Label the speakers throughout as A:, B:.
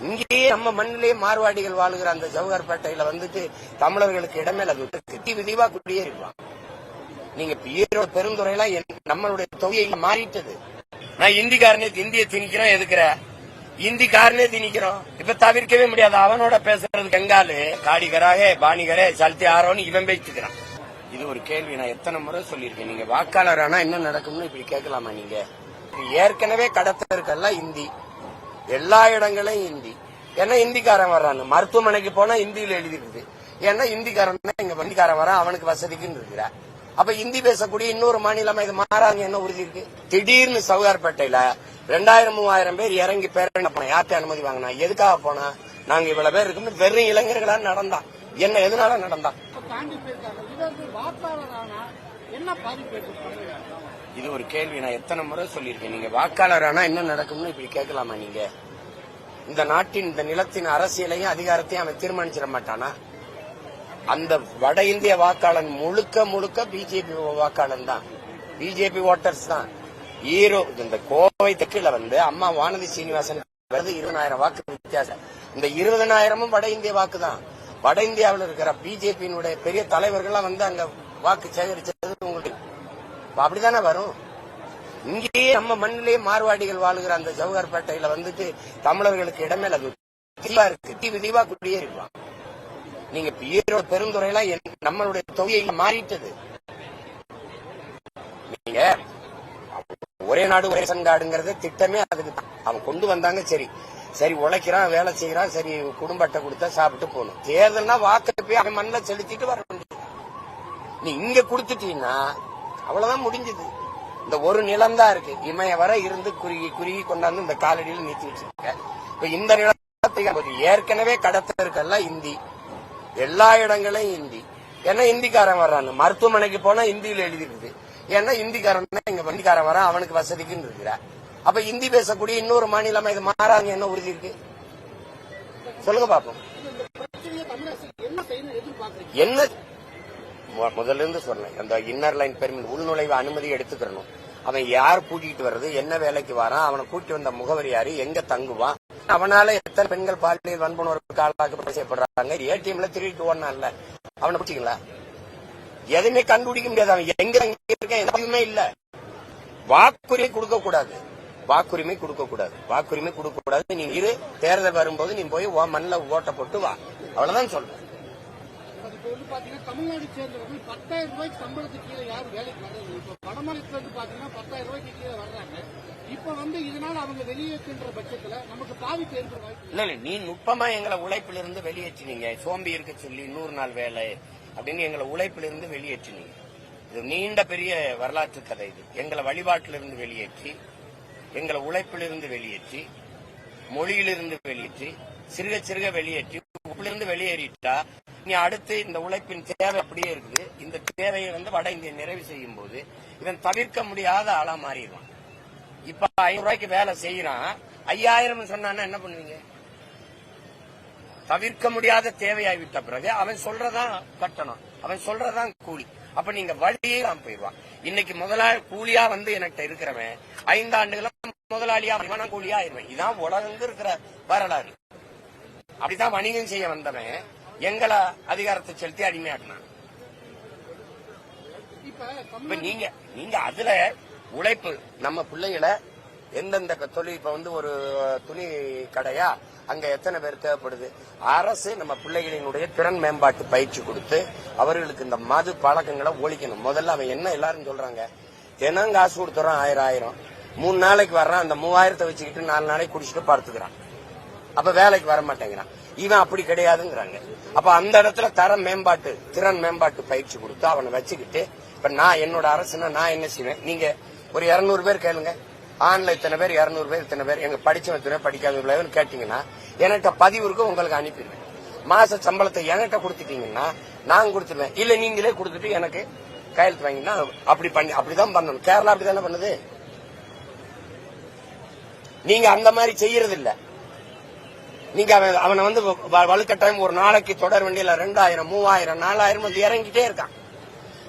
A: இங்கேயே நம்ம மண்ணிலேயே மார்வாடிகள் வாழுகிற அந்த ஜவஹர்பேட்டையில வந்துட்டு தமிழர்களுக்கு இடமே கட்டி விரிவா விதிவா குடியேறிடுவான் நீங்க ஈரோடு பெருந்துறையெல்லாம் நம்மளுடைய தொகையில மாறிட்டது. நான் இந்திக்காரனே இந்திய திணிக்கிறோம் எதுக்குற? இந்திக்காரனே திணிக்கிறோம். இப்ப தவிர்க்கவே முடியாது. அவனோட பேசுறது கங்காலு காடிகராக பாணிகரே சல்தி ஆரோன்னு இவன் பேசிக்கிறான். இது ஒரு கேள்வி. நான் எத்தனை முறை சொல்லியிருக்கேன். நீங்க வாக்காளர் ஆனா என்ன நடக்கும்னு இப்படி கேட்கலாமா நீங்க? ஏற்கனவே கடத்தருக்கெல்லாம் இந்தி. எல்லா இடங்களையும் ஹிந்தி ஏன்னா இந்திக்காரன் வர்றான்னு மருத்துவமனைக்கு போனா ஹிந்தியில எழுதிருக்குது ஏன்னா இந்திக்காரன் தான் இங்க இந்திக்காரன் வரான் அவனுக்கு வசதிக்குன்னு இருக்கிற அப்ப இந்தி பேசக்கூடிய இன்னொரு மாநிலமா இது மாறாங்க என்ன உறுதி இருக்கு? திடீர்னு சவுகார்பேட்டையில ரெண்டாயிரம் மூவாயிரம் பேர் இறங்கி பேரணி போனா யார்கிட்ட அனுமதி வாங்கினா எதுக்காக போனா நாங்க இவ்வளவு பேர் இருக்கும் வெறும் இளைஞர்களா நடந்தான். என்ன எதனால நடந்தான்?
B: இது
A: ஒரு கேள்வி. நான் எத்தனை முறை சொல்லியிருக்கேன். நீங்க வாக்காளர் ஆனா என்ன நடக்கும்னு இப்படி கேட்கலாமா நீங்க? இந்த நாட்டின் இந்த நிலத்தின் அரசியலையும் அதிகாரத்தையும் அவன் தீர்மானிச்சிட மாட்டானா? அந்த வட இந்திய வாக்காளன் முழுக்க முழுக்க பிஜேபி வாக்காளன் தான். பிஜேபி ஓட்டர்ஸ் தான். ஈரோ இந்த கோவை தெற்குல வந்து அம்மா வானதி சீனிவாசன் வருது இருபதாயிரம் வாக்கு வித்தியாசம். இந்த இருபதனாயிரமும் வட இந்திய வாக்கு தான் வட இந்தியாவில் இருக்கிற பிஜேபியினுடைய பெரிய தலைவர்கள்லாம் வந்து அங்க வாக்கு சேகரிச்சது உங்களுக்கு அப்படிதானே வரும்? இங்கேயே நம்ம மண்ணிலேயே மார்வாடிகள் வாழுகிற அந்த ஜவஹர்பேட்டையில வந்துட்டு தமிழர்களுக்கு இடமே அது விதிவா இருக்கு. கிட்டி விதிவா குடியேறிடுவான் நீங்க ஈரோடு பெருந்துறையெல்லாம் நம்மளுடைய தொகையை மாறிட்டது. நீங்க ஒரே நாடு ஒரே சங்காடுங்கிறத திட்டமே அதுக்கு அவன் கொண்டு வந்தாங்க சரி. சரி உழைக்கிறான் வேலை செய்யறான் சரி குடும்ப அட்டை கொடுத்தா சாப்பிட்டு போகணும். தேர்தல்னா வாக்கு போய் அவன் மண்ணில் செலுத்திட்டு வர வேண்டியது. நீ இங்க கொடுத்துட்டீங்கன்னா அவ்வளவுதான் முடிஞ்சது. இந்த ஒரு நிலம் தான் இருக்கு. இமய வர இருந்து குறுகி குறுகி கொண்டாந்து இந்த காலடியில் நீத்தி வச்சிருக்க இப்ப இந்த நிலத்தை ஏற்கனவே கடத்தருக்கெல்லாம் இந்தி. எல்லா இடங்களையும் இந்தி. ஏன்னா இந்திக்காரன் வர்றான்னு மருத்துவமனைக்கு போனா இந்தியில எழுதிருக்குது ஏன்னா இந்திக்காரன் தான் இங்க வண்டிக்காரன் வரான் அவனுக்கு வசதிக்குன்னு இருக்கிற அப்ப இந்தி பேசக்கூடிய இன்னொரு மாநிலமா இது மாறாங்க என்ன உறுதி இருக்கு? சொல்லுங்க பாப்போம்.
B: என்ன
A: முதல்ல இருந்து சொன்னேன். அந்த இன்னர் லைன் பெர்மிட் உள்நுழைவு அனுமதி எடுத்துக்கிறணும். அவன் யார் கூட்டிட்டு வர்றது என்ன வேலைக்கு வரான் அவனை கூட்டி வந்த முகவரி யாரு எங்க தங்குவான்? அவனால எத்தனை பெண்கள் பாலியல் வன்புணர்வுக்கு ஆளாக்கப்பட்டு செய்யப்படுறாங்க ஏடிஎம்ல திருட்டு ஓடனான்ல. அவனை பிடிச்சிங்களா? எதுவுமே கண்டுபிடிக்க முடியாது. அவன் எங்க தங்கி இருக்கான் எதுவுமே இல்ல. வாக்குரிமை கொடுக்க கூடாது வாக்குரிமை கொடுக்க கூடாது வாக்குரிமை கொடுக்க கூடாது நீ இரு தேர்தல் வரும்போது நீ போய் மண்ணில் ஓட்ட போட்டு வா. அவ்வளவுதான் சொல்றேன்.
B: இப்போ வந்து பாத்தீங்கன்னா தமிழ்நாடு சேர்ந்தவர்கள் பத்தாயிரம் ரூபாய்க்கு சம்பளத்துக்கு கீழே யாரும் வேலைக்கு வர்றது இப்போ வடமாநிலத்துல இருந்து பாத்தீங்கன்னா பத்தாயிரம் ரூபாய்க்கு கீழே வர்றாங்க. இப்ப வந்து இதனால அவங்க வெளியேற்றுன்ற பட்சத்துல நமக்கு பாதிப்பு ஏற்பட வாய்ப்பு
A: இல்ல. நீ நுட்பமா எங்களை உழைப்பிலிருந்து இருந்து வெளியேற்றினீங்க. சோம்பி இருக்க சொல்லி நூறு நாள் வேலை அப்படின்னு எங்களை உழைப்பிலிருந்து இருந்து வெளியேற்றினீங்க. இது நீண்ட பெரிய வரலாற்று கதை இது. எங்களை வழிபாட்டிலிருந்து வெளியேற்றி எங்களை உழைப்பிலிருந்து வெளியேற்றி மொழியிலிருந்து வெளியேற்றி சிறுக சிறுக வெளியேற்றி உப்பிலிருந்து வெளியேறிட்டா நீ அடுத்து இந்த உழைப்பின் தேவை அப்படியே இருக்குது. இந்த தேவையை வந்து வட இந்தியா நிறைவு செய்யும் போது இவன் தவிர்க்க முடியாத ஆளா மாறிடுவான். இப்ப ஐநூறு ரூபாய்க்கு வேலை செய்யறான். ஐயாயிரம் சொன்னான்னா என்ன பண்ணுவீங்க? தவிர்க்க முடியாத தேவையாகிவிட்ட பிறகு அவன் சொல்றதான் கட்டணம். அவன் சொல்றதான் கூலி. அப்ப நீங்க வழியே தான் போயிடுவான். இன்னைக்கு முதலாளி கூலியா வந்து என்கிட்ட இருக்கிறவன் ஐந்தாண்டுகளும் முதலாளியா மன கூலியா ஆயிருவேன் இதான் உலகங்க இருக்கிற வரலாறு. அப்படிதான் வணிகம் செய்ய வந்தவன் எங்களை அதிகாரத்தை செலுத்தி அடிமையாக்கினான்
B: இப்ப
A: நீங்க நீங்க அதுல உழைப்பு நம்ம பிள்ளைகளை எந்தெந்த தொழில் இப்ப வந்து ஒரு துணி கடையா அங்க எத்தனை பேர் தேவைப்படுது? அரசு நம்ம பிள்ளைகளினுடைய திறன் மேம்பாட்டு பயிற்சி கொடுத்து அவர்களுக்கு இந்த மது பழக்கங்களை ஒழிக்கணும். முதல்ல அவன் என்ன எல்லாரும் சொல்றாங்க? தினம் காசு கொடுத்துறான் ஆயிரம் ஆயிரம். மூணு நாளைக்கு வர்றான் அந்த மூவாயிரத்தை வச்சுக்கிட்டு நாலு நாளைக்கு குடிச்சிட்டு படுத்துக்கிறான். அப்ப வேலைக்கு வர மாட்டேங்கிறான். இவன் அப்படி கிடையாதுங்கிறாங்க. அப்ப அந்த இடத்துல தர மேம்பாட்டு திறன் மேம்பாட்டு பயிற்சி கொடுத்து அவனை வச்சுக்கிட்டு இப்ப நான் என்னோட அரசுனா நான் என்ன செய்வேன்? நீங்க ஒரு இருநூறு பேர் கேளுங்க. ஆண்ல இத்தனை பேர் இருநூறு பேர் இத்தனை பேர். எங்க படிச்சவன் இத்தனை படிக்காத கேட்டீங்கன்னா என்கிட்ட பதிவு உங்களுக்கு அனுப்பிடுவேன். மாச சம்பளத்தை என்கிட்ட கொடுத்துட்டீங்கன்னா நான் கொடுத்துருவேன். இல்ல நீங்களே கொடுத்துட்டு எனக்கு கையெழுத்து வாங்கினா அப்படி பண்ணி அப்படிதான் பண்ணணும். கேரளா அப்படிதானே பண்ணுது? நீங்க அந்த மாதிரி செய்யறது இல்லை நீங்க அவன் அவனை வந்து வ- வலுக்கட்டாயம் ஒரு நாளைக்கு தொடர் வண்டியில ரெண்டாயிரம் மூவாயிரம் நாலாயிரம் வந்து இறங்கிட்டே இருக்கான்.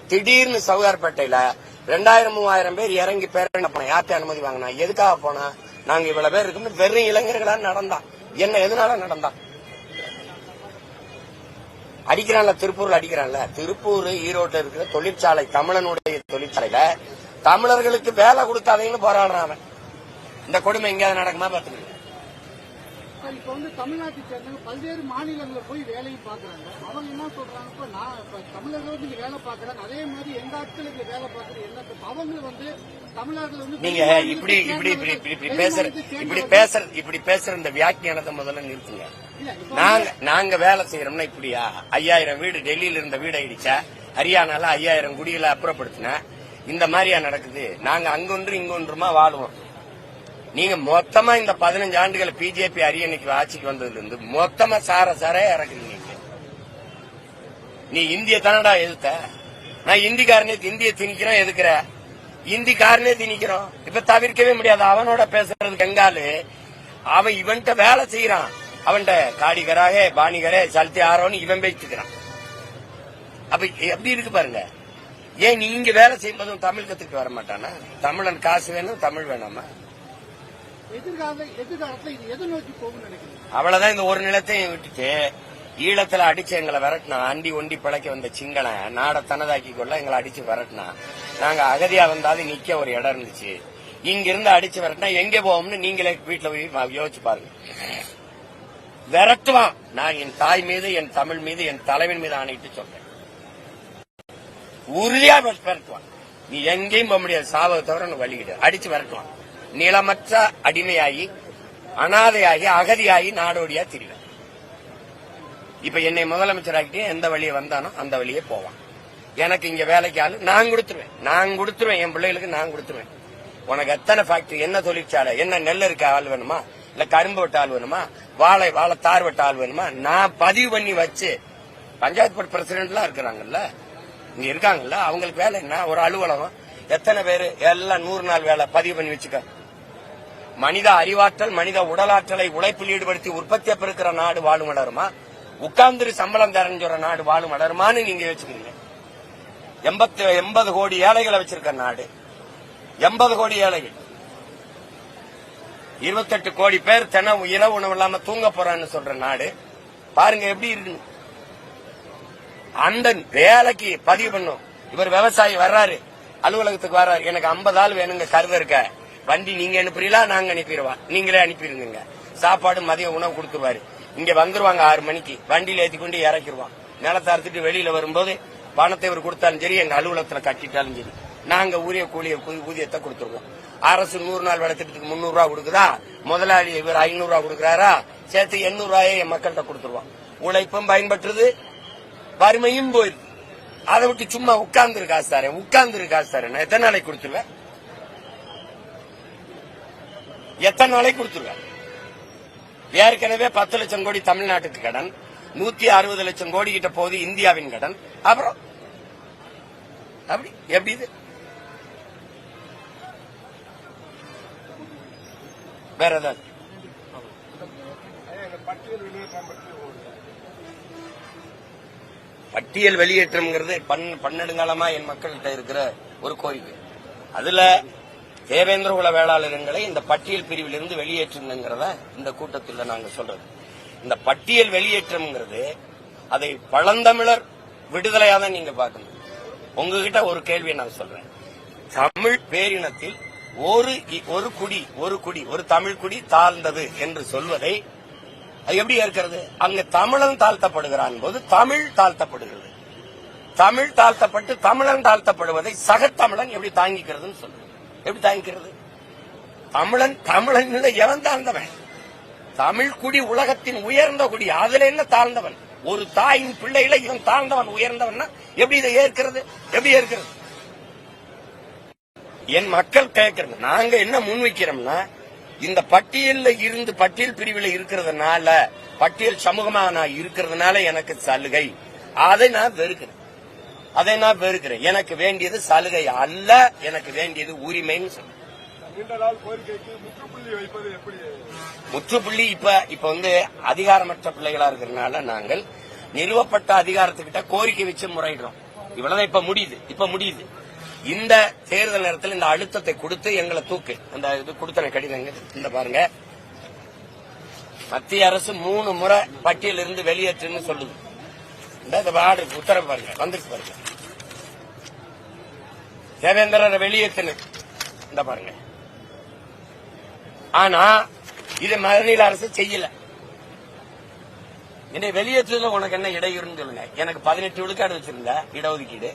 A: திடீர்னு சவுகார்பேட்டையில ரெண்டாயிரம் மூவாயிரம் பேர் இறங்கி பேரணி போனா யார்கிட்ட அனுமதி வாங்கினா? எதுக்காக போனா? நாங்க இவ்வளவு பேர் இருக்கும் வெறும் இளைஞர்களா நடந்தான். என்ன எதனால நடந்தான்? அடிக்கிறான்ல திருப்பூர்ல அடிக்கிறான்ல. திருப்பூர் ஈரோட்டில் இருக்கிற தொழிற்சாலை தமிழனுடைய தொழிற்சாலையில தமிழர்களுக்கு வேலை கொடுத்தாதீங்கன்னு போராடுறான் அவன். இந்த கொடுமை எங்கேயாவது நடக்குமா
B: பாத்துக்க இப்ப வந்து தமிழ்நாட்டை சேர்ந்தவங்க பல்வேறு மாநிலங்களில் போய் வேலையும் பாக்குறாங்க அவங்க என்ன சொல்றாங்க இப்ப நான் இப்ப தமிழர்கள் வந்து இங்க வேலை பாக்குறாங்க அதே மாதிரி எங்க ஆட்கள் இங்க வேலை பாக்குறது என்ன? இப்ப அவங்க வந்து
A: நீங்க இப்படி இப்படி இப்படி இப்படி இப்படி பேசுற இப்படி பேசுற இப்படி பேசுற இந்த வியாக்கியானத்தை முதல்ல நிறுத்துங்க. நாங்க நாங்க வேலை செய்யறோம்னா இப்படியா? ஐயாயிரம் வீடு டெல்லியில இருந்த வீடு ஆயிடுச்சா ஹரியானால ஐயாயிரம் குடிகளை அப்புறப்படுத்தின. இந்த மாதிரியா நடக்குது. நாங்க அங்கொன்று இங்கொன்றுமா வாழுவோம். நீங்க மொத்தமா இந்த பதினஞ்சு ஆண்டுகள் பிஜேபி அரியணைக்கு ஆட்சிக்கு வந்ததுல இருந்து மொத்தமா சார சாரே இறக்குறீங்க நீ இந்திய தானடா எதிர்த்த? நான் இந்திக்காரனே இந்திய திணிக்கிறோம் எதுக்குற? இந்திக்காரனே திணிக்கிறோம். இப்ப தவிர்க்கவே முடியாது. அவனோட பேசுறதுக்கு எங்காலு அவன் இவன்கிட்ட வேலை செய்யறான் அவன்கிட்ட காடிகராக பாணிகரே சல்தி ஆரோன்னு இவன் பேசிக்கிறான். அப்ப எப்படி இருக்கு பாருங்க? ஏன் நீ இங்க வேலை செய்யும்போதும் தமிழ் கத்துக்கு வர மாட்டானா தமிழன் காசு வேணும் தமிழ் வேணாமா?
B: எதிர்கால எதிர்காலத்துல இது எதை நோக்கி
A: அவ்வளவுதான் இந்த ஒரு நிலத்தையும் விட்டுட்டு ஈழத்துல அடிச்சு எங்களை விரட்டினா அண்டி ஒண்டி பிழைக்க வந்த சிங்கள நாட தனதாக்கி கொள்ள எங்களை அடிச்சு விரட்டினா நாங்க அகதியா வந்தாலும் நிக்க ஒரு இடம் இருந்துச்சு. இங்க இருந்து அடிச்சு விரட்டினா எங்க போவோம்னு நீங்களே வீட்டுல போய் யோசிச்சு பாருங்க. விரட்டுவான். நான் என் தாய் மீது என் தமிழ் மீது என் தலைவன் மீது ஆணையிட்டு சொல்றேன். உறுதியா விரட்டுவான். நீ எங்கேயும் போக முடியாது. சாவதை தவிர வழிகிட்டு அடிச்சு விரட்டுவான். நிலமற்ற அடிமையாகி அனாதையாகி அகதியாகி நாடோடியா திரிவேன். இப்ப என்னை முதலமைச்சராக்கிட்டே எந்த வழியை வந்தானோ அந்த வழியே போவான். எனக்கு இங்க வேலைக்கு ஆளு நான் கொடுத்துருவேன். நான் கொடுத்துருவேன். என் பிள்ளைகளுக்கு நான் கொடுத்துருவேன். உனக்கு எத்தனை ஃபேக்டரி என்ன தொழிற்சாலை என்ன நெல் இருக்க ஆள் வேணுமா? இல்ல கரும்பு வெட்ட ஆள் வேணுமா? வாழை வாழை தார் வெட்ட ஆள் வேணுமா? நான் பதிவு பண்ணி வச்சு பஞ்சாயத்து போர்டு பிரசிடென்ட்லாம் இருக்கிறாங்கல்ல இங்க இருக்காங்கல்ல அவங்களுக்கு வேலை என்ன? ஒரு அலுவலகம். எத்தனை பேர்? எல்லாம் நூறு நாள் வேலை பதிவு பண்ணி வச்சுக்க. மனித அறிவாற்றல் மனித உடலாற்றலை உழைப்பில் ஈடுபடுத்தி உற்பத்தியை பெருக்கிற நாடு வாழும் வளருமா? உட்கார்ந்து சம்பளம் தரஞ்சோற நாடு வாழும் வளருமான்னு நீங்க வச்சுக்கிறீங்க எண்பத்தி எண்பது கோடி ஏழைகளை வச்சிருக்க நாடு. எண்பது கோடி ஏழைகள். இருபத்தெட்டு கோடி பேர் தின இரவு உணவு இல்லாம தூங்க போறான்னு சொல்ற நாடு. பாருங்க எப்படி இருக்கு. அந்த வேலைக்கு பதிவு பண்ணும். இவர் விவசாயி வர்றாரு. அலுவலகத்துக்கு வர்றாரு. எனக்கு 50 ஆள் வேணுங்க கருத இருக்க. வண்டி நீங்க அனுப்புறீங்களா நாங்க அனுப்பிடுவா நீங்களே அனுப்பிடுங்க சாப்பாடு மதிய உணவு கொடுத்துருவாரு. இங்க வந்துருவாங்க ஆறு மணிக்கு. வண்டியில ஏத்தி கொண்டு இறக்கிடுவான் நிலத்தை அறுத்துட்டு வெளியில வரும்போது பணத்தை இவர் கொடுத்தாலும் சரி எங்க அலுவலகத்துல கட்டிட்டாலும் சரி நாங்க ஊரிய கூலிய ஊதியத்தை கொடுத்துருவோம். அரசு நூறு நாள் வேலை திட்டத்துக்கு முன்னூறு ரூபா கொடுக்குதா? முதலாளி இவர் ஐநூறு ரூபா கொடுக்குறாரா? சேர்த்து எண்ணூறு ரூபாயை என் மக்கள்கிட்ட கொடுத்துருவோம். உழைப்பும் பயன்பட்டுருது வறுமையும் போயிடுது. அதை விட்டு சும்மா உட்கார்ந்து காசு தரேன் உட்கார்ந்து தரேன் நான் எத்தனை நாளைக்கு கொடுத்துருவேன்? எத்தனை நாளைக்கு கொடுத்துருவேன் ஏற்கனவே பத்து லட்சம் கோடி தமிழ்நாட்டுக்கு கடன் நூத்தி அறுபது லட்சம் கோடி கிட்ட போகுது இந்தியாவின் கடன். அப்புறம்? அப்படி? எப்படி இது? வேற ஏதாவது? பட்டியல் வெளியேற்றம்ங்கிறது பன்னெடுங்காலமா என் மக்கள்கிட்ட இருக்கிற ஒரு கோரிக்கை. அதுல தேவேந்திரகுல வேளாளர்களை இந்த பட்டியல் பிரிவிலிருந்து வெளியேற்றுங்கிறத இந்த கூட்டத்தில் நாங்கள் சொல்றது. இந்த பட்டியல் வெளியேற்றம்ங்கிறது அதை பழந்தமிழர் விடுதலையா தான் நீங்க பார்க்கணும். உங்ககிட்ட ஒரு கேள்வியை நான் சொல்றேன். தமிழ் பேரினத்தில் ஒரு ஒரு குடி ஒரு குடி ஒரு தமிழ் குடி தாழ்ந்தது என்று சொல்வதை அது எப்படி இருக்கிறது அங்க தமிழன் தாழ்த்தப்படுகிறான் போது தமிழ் தாழ்த்தப்படுகிறது. தமிழ் தாழ்த்தப்பட்டு தமிழன் தாழ்த்தப்படுவதை சகத்தமிழன் எப்படி தாங்கிக்கிறதுன்னு சொல்லுங்க எப்படி தாங்கிக்கிறது? தமிழன் தமிழன் இல்லை, எவன் தாழ்ந்தவன். தமிழ் குடி உலகத்தின் உயர்ந்த குடி அதுல என்ன தாழ்ந்தவன்? ஒரு தாயின் பிள்ளையில இவன் தாழ்ந்தவன் உயர்ந்தவன் எப்படி இதை ஏற்கிறது? எப்படி ஏற்கிறது? என் மக்கள் கேட்கறது நாங்க என்ன முன்வைக்கிறோம்னா இந்த பட்டியல்ல இருந்து பட்டியல் பிரிவில் இருக்கிறதுனால பட்டியல் சமூகமா நான் இருக்கிறதுனால எனக்கு சலுகை. அதை நான் வெறுக்கிறேன். அதை நான் வெறுக்கிறேன். எனக்கு வேண்டியது சலுகை அல்ல எனக்கு வேண்டியது உரிமைன்னு
C: எப்படி?
A: முற்றுப்புள்ளி இப்ப இப்ப வந்து அதிகாரமற்ற பிள்ளைகளா இருக்கிறதுனால நாங்கள் நிறுவப்பட்ட அதிகாரத்துக்கிட்ட கோரிக்கை வச்சு முறையிடுறோம். இவ்வளவுதான் இப்ப முடியுது. இப்ப முடியுது. இந்த தேர்தல் நேரத்தில் இந்த அழுத்தத்தை கொடுத்து எங்களை தூக்கு. அந்த இது கொடுத்தன கடிதங்க இந்த பாருங்க. மத்திய அரசு மூணு முறை பட்டியலிருந்து வெளியேற்றுன்னு சொல்லுது. இந்த இந்த வார்டு உத்தரவு பாருங்க வந்துருக்கு பாருங்க. தேவேந்திர வெளியேற்றுன்னு இந்த பாருங்க. ஆனா இது மாநில அரசு செய்யல. என்னை வெளியேற்றதுல உனக்கு என்ன இடையூறுன்னு சொல்லுங்க. எனக்கு பதினெட்டு விழுக்காடு வச்சிருந்த இடஒதுக்கீடு.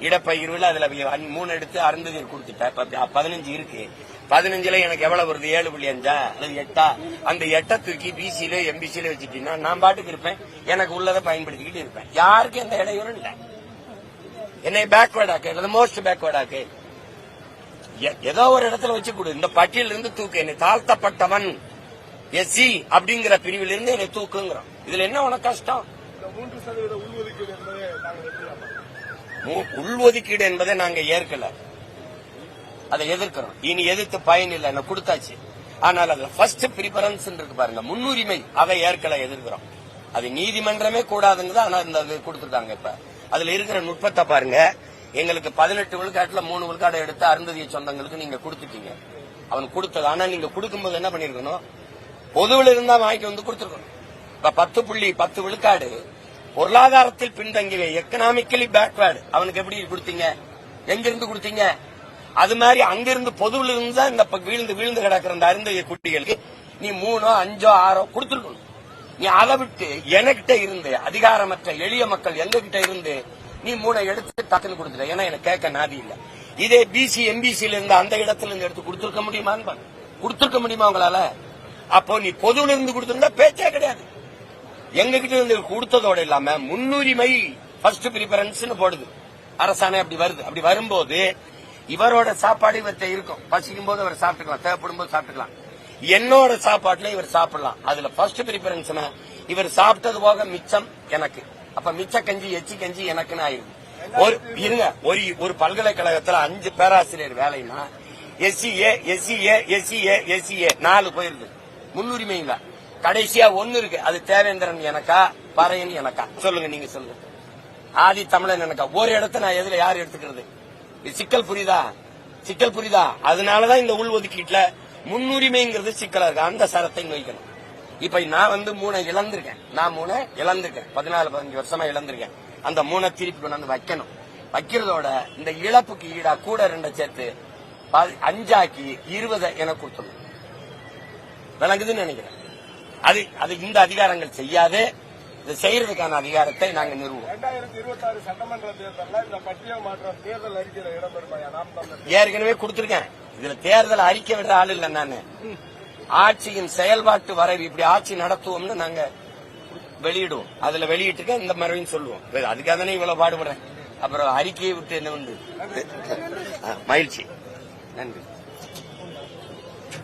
A: இடப்பயிர்வில் அதுல மூணு எடுத்து அருந்ததியர் கொடுத்துட்டேன் பதினஞ்சு இருக்கு. பதினஞ்சுல எனக்கு எவ்வளவு வருது? ஏழு புள்ளி அஞ்சா? அல்லது எட்டா? அந்த எட்டை தூக்கி பிசியில எம்பிசியில வச்சுட்டீங்கன்னா நான் பாட்டுக்கு இருப்பேன். எனக்கு உள்ளதை பயன்படுத்திக்கிட்டு இருப்பேன். யாருக்கும் எந்த இடையூறும் இல்லை. என்னை பேக்வேர்ட் ஆக்கு. மோஸ்ட் பேக்வேர்ட் ஆக்கு. எ- ஏதோ ஒரு இடத்துல வச்சு கொடு. இந்த பட்டியல இருந்து தூக்கு. என்னை தாழ்த்தப்பட்டவன். எஸ்சி அப்படிங்கிற பிரிவில் இருந்து என்னை தூக்குங்கிறோம் இதுல என்ன உனக்கு கஷ்டம்?
C: மூன்று சதவீத உள்ஒதுக்கீடு என்பதை நாங்கள்
A: என்பதை நாங்க ஏற்கல. அதை எதிர்க்கிறோம். இனி எதிர்த்து பயன் இல்லை என்ன கொடுத்தாச்சு. ஆனால் அதுல ஃபர்ஸ்ட் பிரிபரன்ஸ் இருக்கு பாருங்க முன்னுரிமை அதை ஏற்கல எதிர்க்கிறோம். அது நீதிமன்றமே கூடாதுங்க ஆனா இந்த கொடுத்துருக்காங்க இப்ப. அதுல இருக்கிற நுட்பத்தை பாருங்க எங்களுக்கு பதினெட்டு விழுக்காட்டுல மூணு விழுக்காடை எடுத்து அருந்ததிய சொந்தங்களுக்கு நீங்க கொடுத்துட்டீங்க. அவன் கொடுத்தது ஆனா நீங்க கொடுக்கும்போது என்ன பண்ணிருக்கணும்? பொதுவில் இருந்தா வாங்கிட்டு வந்து கொடுத்துருக்கணும். இப்ப பத்து புள்ளி பத்து விழுக்காடு பொருளாதாரத்தில் பின்தங்கிய எக்கனாமிக்கலி பேக்வேர்டு அவனுக்கு எப்படி கொடுத்தீங்க? எங்கிருந்து கொடுத்தீங்க? அது மாதிரி அங்கிருந்து பொதுவில் இருந்து இந்த ப- வீழ்ந்து வீழ்ந்து கிடக்கிற இந்த அருந்தைய குட்டிகளுக்கு நீ மூணோ அஞ்சோ ஆறோ கொடுத்துருக்கணும். நீ அதை விட்டு எனக்கிட்ட இருந்து அதிகாரமற்ற எளிய மக்கள் எங்ககிட்ட இருந்து நீ மூணை எடுத்து டக்குன்னு கொடுத்துட்ட. ஏன்னா எனக்கு கேட்க நாதி இல்ல. இதே பிசி எம்பிசில இருந்து அந்த இடத்துல இருந்து எடுத்து கொடுத்துருக்க முடியுமான்னு கொடுத்துருக்க முடியுமா உங்களால? அப்போ நீ பொதுவில் இருந்து கொடுத்துருந்தா பேச்சே கிடையாது. எங்ககிட்ட இருந்து கொடுத்ததோட இல்லாம முன்னுரிமை ஃபர்ஸ்ட் பிரிபரன்ஸ் போடுது. அரசாணை அப்படி வருது. அப்படி வரும்போது இவரோட சாப்பாடு இவர்கிட்ட இருக்கும். பசிக்கும் போது அவர் சாப்பிட்டுக்கலாம். தேவைப்படும் போது சாப்பிட்டுக்கலாம். என்னோட சாப்பாட்டுல இவர் சாப்பிடலாம். அதுல ஃபர்ஸ்ட் பிரிபரன்ஸ் இவர் சாப்பிட்டது போக மிச்சம் எனக்கு. அப்ப மிச்ச கஞ்சி எச்சி கஞ்சி எனக்குன்னு ஆயிருக்கு ஒரு இருங்க. ஒரு ஒரு பல்கலைக்கழகத்துல அஞ்சு பேராசிரியர் வேலைன்னா எஸ்சிஏ எஸ்சிஏ எஸ்சிஏ எஸ்சிஏ நாலு போயிருது. முன்னுரிமை இல்லை கடைசியா ஒன்னு இருக்கு. அது தேவேந்திரன் எனக்கா பறையன் எனக்கா? சொல்லுங்க நீங்க சொல்லுங்க. ஆதி தமிழன் எனக்கா? ஒரு இடத்த நான் எதுல யார் எடுத்துக்கிறது? இது சிக்கல் புரியுதா? சிக்கல் புரியுதா? அதனாலதான் இந்த உள் ஒதுக்கீட்டுல முன்னுரிமைங்கிறது சிக்கலா இருக்கு. அந்த சரத்தை வைக்கணும் இப்ப நான் வந்து மூணை இழந்திருக்கேன். நான் மூணை இழந்திருக்கேன். பதினாலு பதினஞ்சு வருஷமா இழந்திருக்கேன். அந்த மூணை திருப்பி கொண்டு வந்து வைக்கணும். வைக்கிறதோட இந்த இழப்புக்கு ஈடா கூட ரெண்டை சேர்த்து அஞ்சாக்கி இருபதை எனக்கு கொடுத்துடணும். விளங்குதுன்னு நினைக்கிறேன். அது அது இந்த அதிகாரங்கள் செய்யாது. இது செய்யறதுக்கான அதிகாரத்தை நாங்க நிறுவோம்.
C: ரெண்டாயிரத்தி இருபத்தி ஆறு சட்டமன்ற தேர்தலில் இந்த பட்டியல் மாற்றம் தேர்தல் அறிக்கையில் இடம்பெறுமாயா? நாம் தமிழர்.
A: ஏற்கனவே கொடுத்திருக்கேன். இதுல தேர்தல் அறிக்கை விடுற ஆள் இல்ல நானு. ஆட்சியின் செயல்பாட்டு வரைவு இப்படி ஆட்சி நடத்துவோம்னு நாங்க வெளியிடுவோம். அதுல வெளியிட்டு இந்த மறுபடியும் சொல்லுவோம். அதுக்காக தானே இவ்வளவு பாடுபடுறேன். அப்புறம் அறிக்கையை விட்டு என்ன வந்து மகிழ்ச்சி. நன்றி.